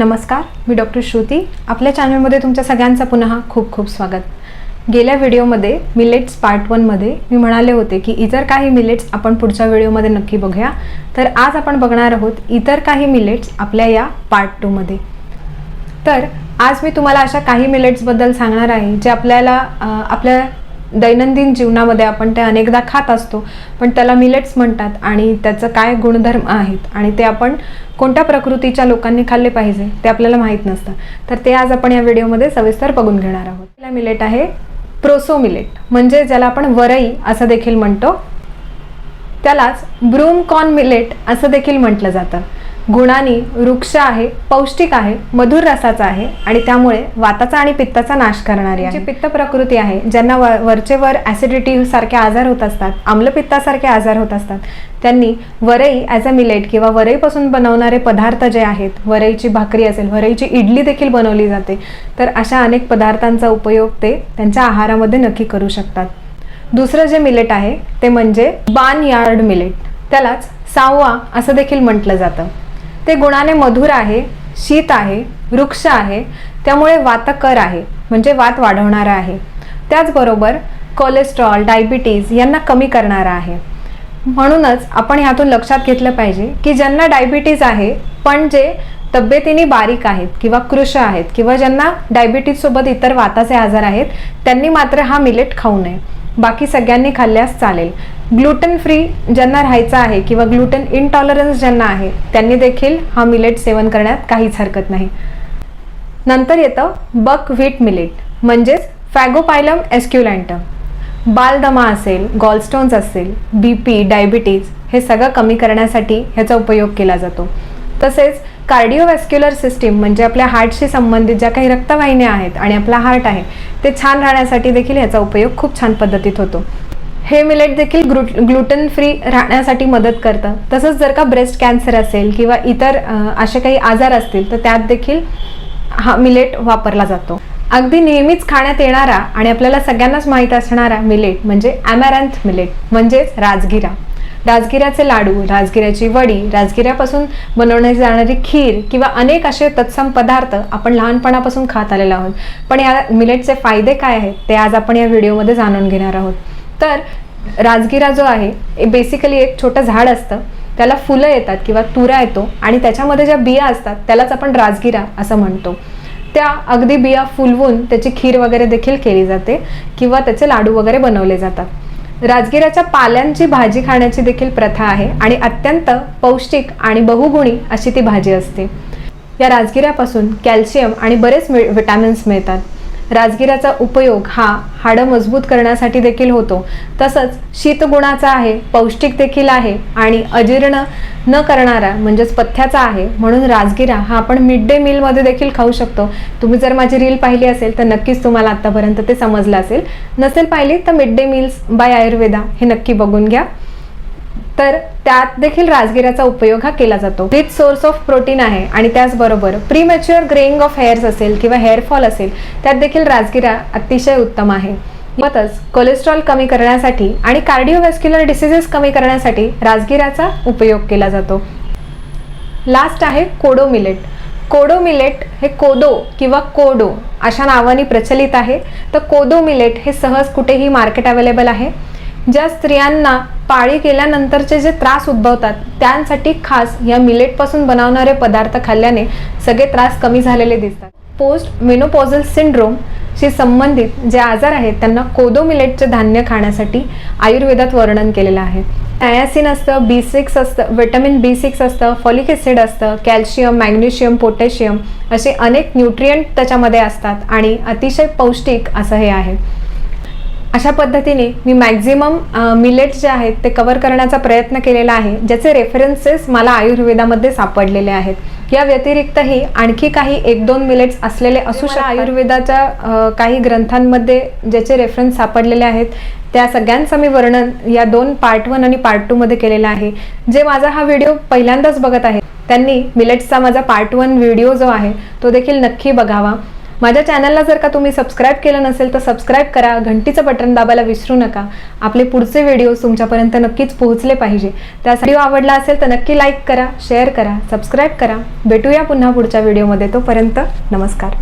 नमस्कार मी डॉक्टर श्रुती. आपल्या चॅनलमध्ये तुमच्या सगळ्यांचं पुन्हा खूप खूप स्वागत. गेल्या व्हिडिओमध्ये मिलेट्स पार्ट वनमध्ये मी म्हणाले होते की इतर काही मिलेट्स आपण पुढच्या व्हिडिओमध्ये नक्की बघूया. तर आज आपण बघणार आहोत इतर काही मिलेट्स आपल्या या पार्ट टूमध्ये तर आज मी तुम्हाला अशा काही मिलेट्सबद्दल सांगणार आहे जे आपल्याला आपल्या दैनंदिन जीवनामध्ये आपण ते अनेकदा खात असतो पण त्याला मिलेट्स म्हणतात आणि त्याचं काय गुणधर्म आहेत आणि ते आपण कोणत्या प्रकृतीच्या लोकांनी खाल्ले पाहिजे ते आपल्याला माहीत नसतं. तर ते आज आपण या व्हिडिओमध्ये सविस्तर बघून घेणार आहोत. पहिला मिलेट आहे प्रोसो मिलेट म्हणजे ज्याला आपण वरई असं देखील म्हणतो. त्यालाच ब्रूम कॉर्न मिलेट असं देखील म्हटलं जातं. गुणानी वृक्ष आहे पौष्टिक आहे मधुर रसाचा आहे आणि त्यामुळे वाताचा आणि पित्ताचा नाश करणारी आहे. पित्त प्रकृती आहे ज्यांना वरचेवर वरचे वर ॲसिडिटी सारखे आजार होत असतात आम्लपित्तासारखे आजार होत असतात त्यांनी वरई ॲज अ मिलेट किंवा वरईपासून बनवणारे पदार्थ जे आहेत वरईची भाकरी असेल वरईची इडली देखील बनवली जाते तर अशा अनेक पदार्थांचा उपयोग ते त्यांच्या आहारामध्ये नक्की करू शकतात. दुसरं जे मिलेट आहे ते म्हणजे बान यार्ड मिलेट त्यालाच सावा असं देखील म्हटलं जातं. ते गुणाने मधुर आहे शीत आहे वृक्ष आहे त्यामुळे वातकर आहे म्हणजे वात वाढवणारा आहे. त्याचबरोबर कोलेस्ट्रॉल डायबिटीज यांना कमी करणारा आहे. म्हणूनच आपण ह्यातून लक्षात घेतलं पाहिजे की ज्यांना डायबिटीज आहे पण जे तब्येतीने बारीक आहेत किंवा कृश आहेत किंवा ज्यांना डायबिटीजसोबत इतर वाताचे आजार आहेत त्यांनी मात्र हा मिलेट खाऊ नये. बाकी सगळ्यांनी खाल्ल्यास चालेल. ग्लुटन फ्री ज्यांना राहायचं आहे किंवा ग्लुटन इनटॉलरन्स ज्यांना आहे त्यांनी देखील हा मिलेट सेवन करण्यात काहीच हरकत नाही. नंतर येतं बक व्हीट मिलेट म्हणजेच फॅगोपायलम एस्क्युलँटम बालदमा असेल गॉलस्टोन्स असेल बी पी डायबिटीज हे सगळं कमी करण्यासाठी ह्याचा उपयोग केला जातो. तसेच कार्डिओवॅस्क्युलर सिस्टीम म्हणजे आपल्या हार्टशी संबंधित ज्या काही रक्तवाहिन्या आहेत आणि आपला हार्ट आहे ते छान राहण्यासाठी देखील याचा उपयोग खूप छान पद्धतीत होतो. हे मिलेट देखील ग्लु ग्लुटन फ्री राहण्यासाठी मदत करतं. तसंच जर का ब्रेस्ट कॅन्सर असेल किंवा इतर असे काही आजार असतील तर त्यात देखील हा मिलेट वापरला जातो. अगदी नेहमीच खाण्यात येणारा आणि आपल्याला सगळ्यांनाच माहीत असणारा मिलेट म्हणजे ॲमॅरॅन्थ मिलेट म्हणजेच राजगिरा. राजगिऱ्याचे लाडू राजगिऱ्याची वडी राजगिऱ्यापासून बनवण्यात जाणारी खीर किंवा अनेक असे तत्सम पदार्थ आपण लहानपणापासून खात आलेलो आहोत. पण या मिलेटचे फायदे काय आहेत ते आज आपण या व्हिडिओमध्ये जाणून घेणार आहोत. तर राजगिरा जो आहे बेसिकली एक छोटं झाड असतं. त्याला फुलं येतात किंवा तुरा येतो आणि त्याच्यामध्ये ज्या बिया असतात त्यालाच आपण राजगिरा असं म्हणतो. त्या अगदी बिया फुलवून त्याची खीर वगैरे देखील केली जाते किंवा त्याचे लाडू वगैरे बनवले जातात. राजगिराच्या पाल्यांची भाजी खाण्याची देखील प्रथा आहे आणि अत्यंत पौष्टिक आणि बहुगुणी अशी ती भाजी असते. या राजगिऱ्यापासून कॅल्शियम आणि बरेच विटॅमिन्स मिळतात. राजगिराचा उपयोग हा हाडं मजबूत करण्यासाठी देखील होतो. तसंच शीतगुणाचा आहे पौष्टिक देखील आहे आणि अजीर्ण न करणारा म्हणजेच पथ्याचा आहे. म्हणून राजगिरा हा आपण मिड डे मीलमध्ये देखील खाऊ शकतो. तुम्ही जर माझी रील पाहिली असेल तर नक्कीच तुम्हाला आत्तापर्यंत ते समजलं असेल. नसेल पाहिली तर mid day meals by Ayurveda हे नक्की बघून घ्या. तर त्यात देखील राजगिराचा उपयोग हा केला जातो. विथ सोर्स ऑफ प्रोटीन आहे आणि त्याचबरोबर प्रीमॅच्युअर ग्रेइंग ऑफ हेअर्स असेल किंवा हेअरफॉल असेल त्यात देखील राजगिरा अतिशय उत्तम आहे. मतच कोलेस्ट्रॉल कमी करण्यासाठी आणि कार्डिओव्हॅस्क्युलर डिसिजेस कमी करण्यासाठी राजगिराचा उपयोग केला जातो. लास्ट आहे कोडो मिलेट कोडो मिलेट हे कोदो किंवा कोडो अशा नावाने प्रचलित आहे. तर कोदो मिलेट हे सहज कुठेही मार्केट अवेलेबल आहे. ज्या स्त्रियांना पाळी केल्यानंतरचे जे त्रास उद्भवतात त्यांसाठी खास या मिलेटपासून बनवणारे पदार्थ खाल्ल्याने सगळे त्रास कमी झालेले दिसतात. पोस्ट मेनोपॉझल सिंड्रोम शी संबंधित जे आजार आहेत त्यांना कोदो मिलेटचे धान्य खाण्यासाठी आयुर्वेदात वर्णन केलेलं आहे. नायासिन असतं बी सिक्स असतं विटॅमिन बी सिक्स असतं फॉलिक ॲसिड असतं कॅल्शियम मॅग्नेशियम पोटॅशियम असे अनेक न्यूट्रियंट त्याच्यामध्ये असतात आणि अतिशय पौष्टिक असं हे आहे. अशा पद्धतीने मी मॅक्झिमम मिलेट्स जे आहेत ते कव्हर करण्याचा प्रयत्न केलेला आहे ज्याचे रेफरन्सेस मला आयुर्वेदामध्ये सापडलेले आहेत. या व्यतिरिक्तही आणखी काही एक दोन मिलेट्स असलेले असू शकतात. आयुर्वेदाच्या काही ग्रंथांमध्ये ज्याचे रेफरन्स सापडलेले आहेत त्या सगळ्यांचं मी वर्णन या दोन पार्ट वन आणि पार्ट टूमध्ये केलेलं आहे. जे माझा हा व्हिडिओ पहिल्यांदाच बघत आहे त्यांनी मिलेट्सचा माझा पार्ट वन व्हिडिओ जो आहे तो देखील नक्की बघावा. माझ्या चॅनलला जर का तुम्ही सबस्क्राईब केलं नसेल तर सबस्क्राईब करा. घंटीचं बटन दाबायला विसरू नका. आपले पुढचे व्हिडिओज तुमच्यापर्यंत नक्कीच पोहोचले पाहिजे. त्यासाठी व्हिडिओ आवडला असेल तर नक्की लाईक करा शेअर करा सबस्क्राईब करा. भेटूया पुन्हा पुढच्या व्हिडिओमध्ये तोपर्यंत नमस्कार.